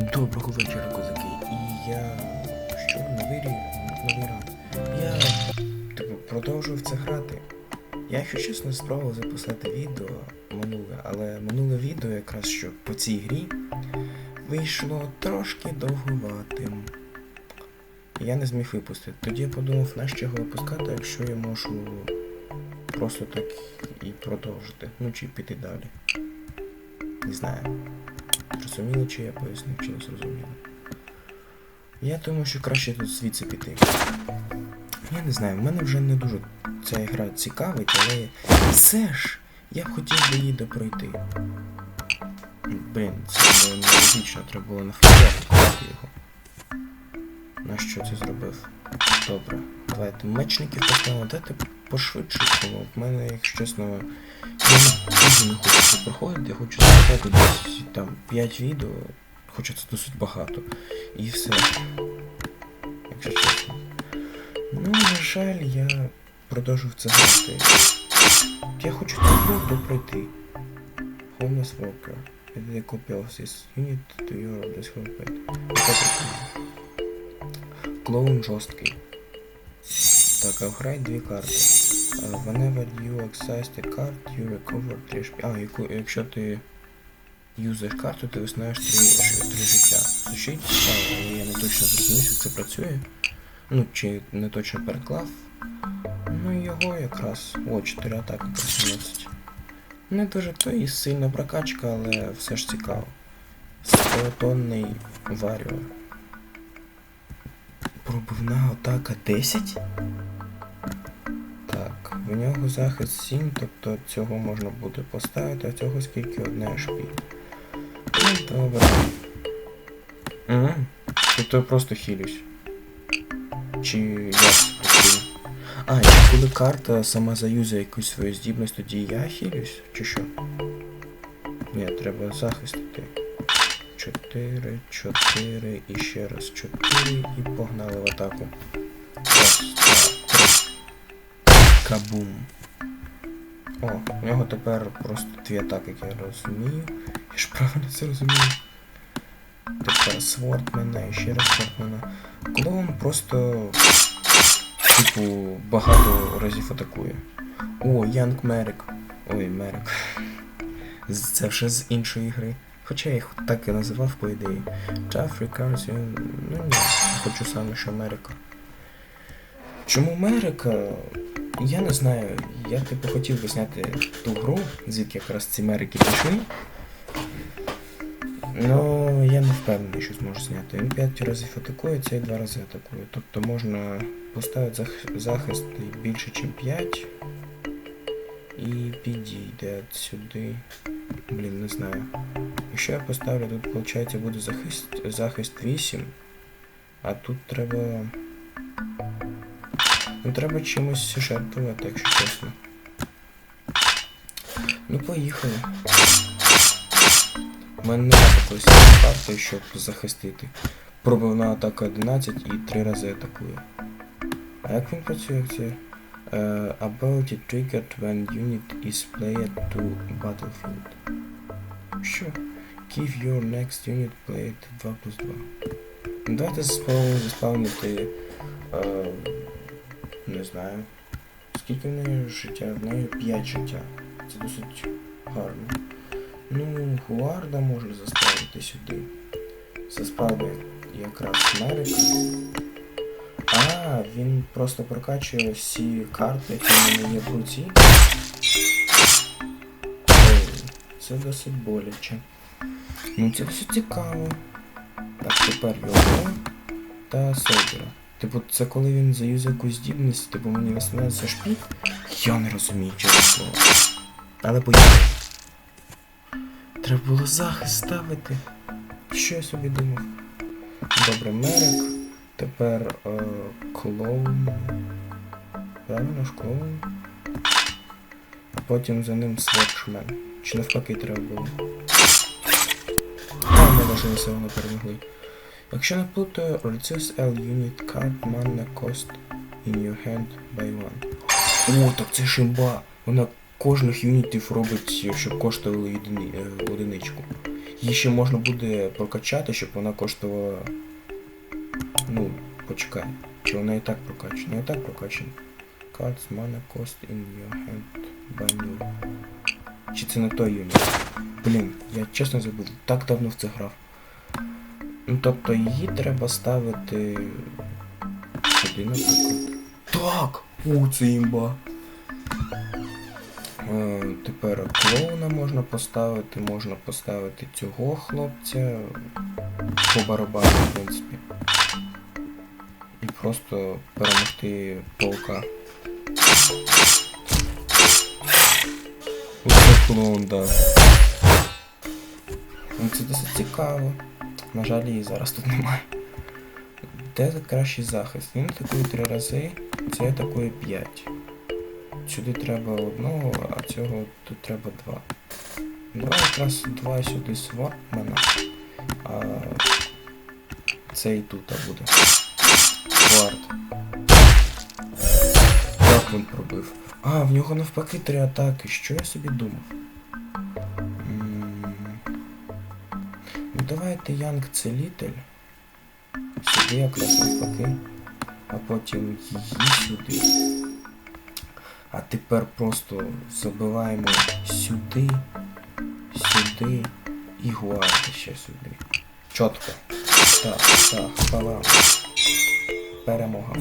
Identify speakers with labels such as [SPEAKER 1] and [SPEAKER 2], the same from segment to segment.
[SPEAKER 1] Доброго вечора, козаки. І я. Що? Новий рік? Новий ранок. Я типу продовжував це грати. Я, якщо чесно, спробував записати відео минуле, але минуле відео якраз що по цій грі вийшло трошки довгуватим. Я не зміг випустити. Тоді я подумав, нащо його випускати, якщо я можу просто так і продовжити. Ну чи піти далі. Не знаю. Зрозуміло, чи я пояснив, чи не зрозуміло. Я думаю, що краще тут звідси піти. Я не знаю, в мене вже не дуже ця гра цікавить, але все ж я б хотів би її допройти. Блін, це було нелогічно, треба було на фотографію його. На що це зробив? Добре. Давайте мечників поставимо, дайте пошвидше, тому в мене, якщо чесно, я не хочу це проходити, хочу записати десь там 5 відео, хоча це досить багато. І все. Якщо чесно. Ну, на жаль, я продовжив це грати. Я хочу цю гру допройти. Homeless Walker. A copy of this unit to your прикольна. Клоун жорсткий. Так, а вграй дві карти. Uh, whenever you access the card, you recover 3 HP. А, яку, якщо ти юзаєш карту, ти виснаєш 3, 3 життя. Звучить цікаво, але я не точно зрозумів, як це працює. Ну, чи не точно переклав. Ну його якраз. О, 4 атаки 17. Не дуже то і сильна прокачка, але все ж цікаво. Скелетонний варіор. Пробивна атака 10? В нього захист 7, тобто цього можна буде поставити, а цього скільки одне HP. Ну, добре. Угу. Тобто я просто хілюсь. Чи як це? А, і коли карта сама заюзає якусь свою здібність, тоді я хілюсь? Чи що? Ні, треба захистити. 4, 4 і ще раз 4 і погнали в атаку. Раз. Кабум. О, у нього тепер просто дві атаки, як я розумію. Я ж правильно це розумію. Тепер Свортмена і ще раз Свортмена. Клоун просто типу багато разів атакує. О, Янг Мерик. Ой, Мерик. Це вже з іншої гри. Хоча я їх так і називав, по ідеї. Tough Recursion, ну ні, хочу саме, що Америка. Чому Америка? Я не знаю. Я типу хотів би зняти ту гру, звідки якраз ці Мерики пішли. Ну, я не впевнений, що зможу зняти. Він 5 разів атакує, цей 2 рази атакує. Тобто можна поставити зах- захист більше, ніж 5. І підійде сюди. Блін, не знаю. Якщо я поставлю тут, виходить, буде захист, захист 8. А тут треба. Ну треба чимось жертвувати, якщо чесно. Ну поїхали. У мене немає такої карти, щоб захистити. Пробивна атака 11 і 3 рази атакує. А як він працює це? Е, ability triggered when unit is played to battlefield. Що? Give your next unit played 2 плюс 2. Ну, Давайте спробуємо заспавнити. Е, не знаю. Скільки в неї життя? В неї 5 життя. Це досить гарно. Ну, Гуарда можна заставити сюди. Заспавлю якраз Мерика. А, він просто прокачує всі карти, які в мене є в руці. Це досить боляче. Ну це досить цікаво. Так, тепер його та Солдера. Типу, це коли він заюзає якусь здібність, типу мені висувається шпік. Я не розумію, чесно слово. Але поїхали. Треба було захист ставити. Що я собі думав? Добре, Мерик. Тепер е, клоун. Правильно ж клоун. Потім за ним Светшмен. Чи навпаки треба було? А, ми навіть все одно перемогли. Якщо не плутаю, reduce L unit card mana cost in your hand by one. О, так це шимба! Вона кожних юнітів робить, щоб коштували єдини, е, одиничку. Її ще можна буде прокачати, щоб вона коштувала. Ну, почекай. Чи вона і так прокачана? І так прокачана. Cards mana cost in your hand by new. Чи це не той юніт? Блін, я чесно забув, так давно в це грав. Ну тобто її треба ставити. Сюди. Так! О, це імба. Е, тепер клоуна можна поставити, можна поставити цього хлопця по барабану, в принципі. І просто перемогти полка. Оце клоун, да. Ну, Це досить цікаво. На жаль, її зараз тут немає. Де кращий захист? Він атакує три рази, це атакує 5. Сюди треба одного, а цього тут треба два. Два якраз два сюди свапмена, а цей тут буде. Вард. Як він пробив? А, в нього навпаки три атаки. Що я собі думав? Давайте Янг Целитель. Сюди якраз навпаки. А потім її сюди. А тепер просто забиваємо сюди, сюди і гуарди ще сюди. Чітко. Так, так, хвала. Перемога.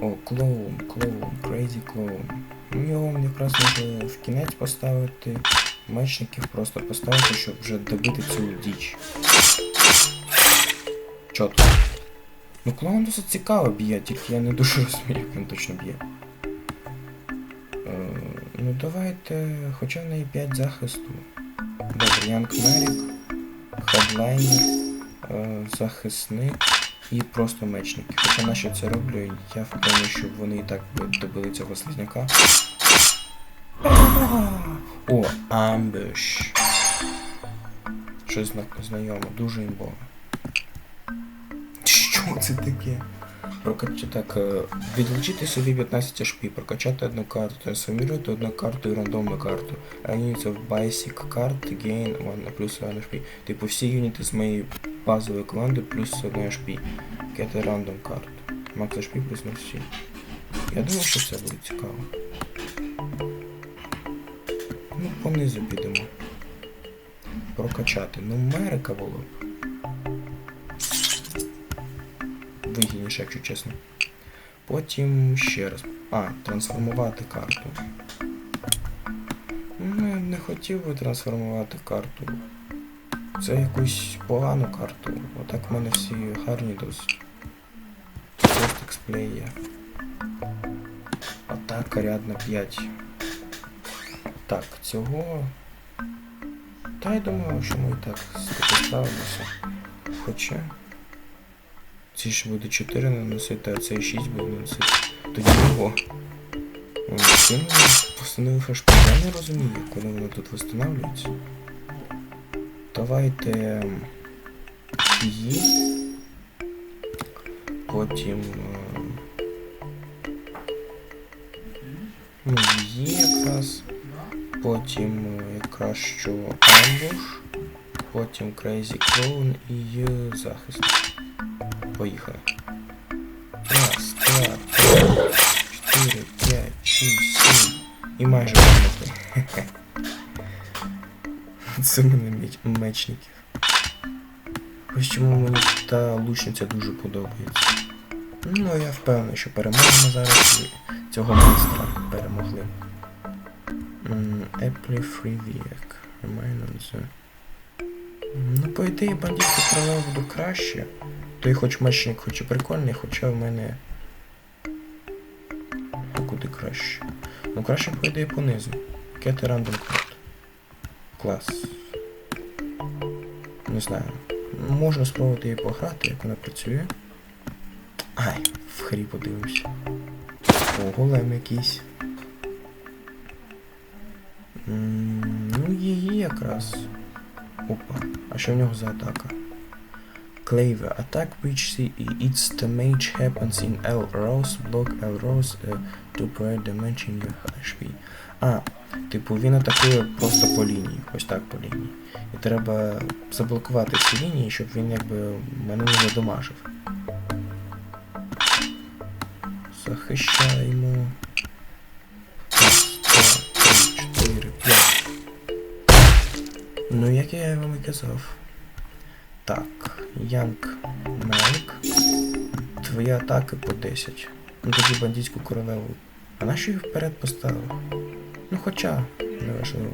[SPEAKER 1] О, клоун, клоун, крейзі клоун. Ну його якраз може в кінець поставити. Мечників просто поставити, щоб вже добити цю діч. Чітко. Ну клоун досить цікаво б'є, тільки я не дуже розумію, як він точно б'є. Е, ну давайте. Хоча в неї 5 захисту. Добре, Янг Мерік, хедлайнер, е, захисник і просто мечники. Хоча на що це роблю, я впевнений, що вони і так добили цього слизняка. О, амбуш. Щось зна- знайоме, дуже імбове. Що це таке? Прокачати так, е, відлучити собі 15 HP, прокачати одну карту, трансформувати одну карту і рандомну карту. Units of basic card gain 1 плюс 1 HP. Типу всі юніти з моєї базової команди плюс 1 HP. Get a random card. Max HP плюс 0 Я думаю, що це буде цікаво. Понизу підемо. Прокачати. Ну, Мерика було вигідніше, якщо чесно. Потім ще раз. А, трансформувати карту. Ну, я не хотів би трансформувати карту. Це якусь погану карту. Отак в мене всі гарні досить. Просто експлей є. Атака ряд на 5. Так, цього. Та я думаю, що ми і так справимося. Хоча. Ці ж буде 4 наносити, а цей 6 буде наносити. Тоді його. Він постановив хашпі? Я не розумію, коли воно тут встановлюється. Давайте ем, її. Потім. ем, Ну, її якраз. Потім е, якраз що амбуш. Потім Crazy Clone і захист. Поїхали. Раз, два, три, чотири, п'ять, шість, сім. І майже перемогли. Це мене мечників. Ось чому мені та лучниця дуже подобається. Ну, я впевнений, що переможемо зараз цього монстра перемогли. Apple Free Week. Remain on the... Ну, по ідеї, бандитське правило буде краще. Той хоч мечник, хоч і прикольний, хоча в мене. А куди краще? Ну краще по ідеї понизу. A random card. Клас. Не знаю. Можна спробувати її пограти, як вона працює. Ай, в хрі подивимось. О, голем якийсь. Ну, її якраз. Опа. А що в нього за атака? Claver. Attack see its damage happens in L rows, block L rows, uh, to provide damage in your HP. А, типу він атакує просто по лінії, ось так по лінії. І треба заблокувати ці лінії, щоб він якби мене не задомажив. Захищаємо. Ну, як я вам і казав. Так, Янг Мелик. Твої атаки по 10. Ну тоді бандитську королеву. А нащо їх вперед поставив? Ну хоча, неважливо.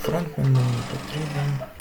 [SPEAKER 1] Фронтмен мені потрібен.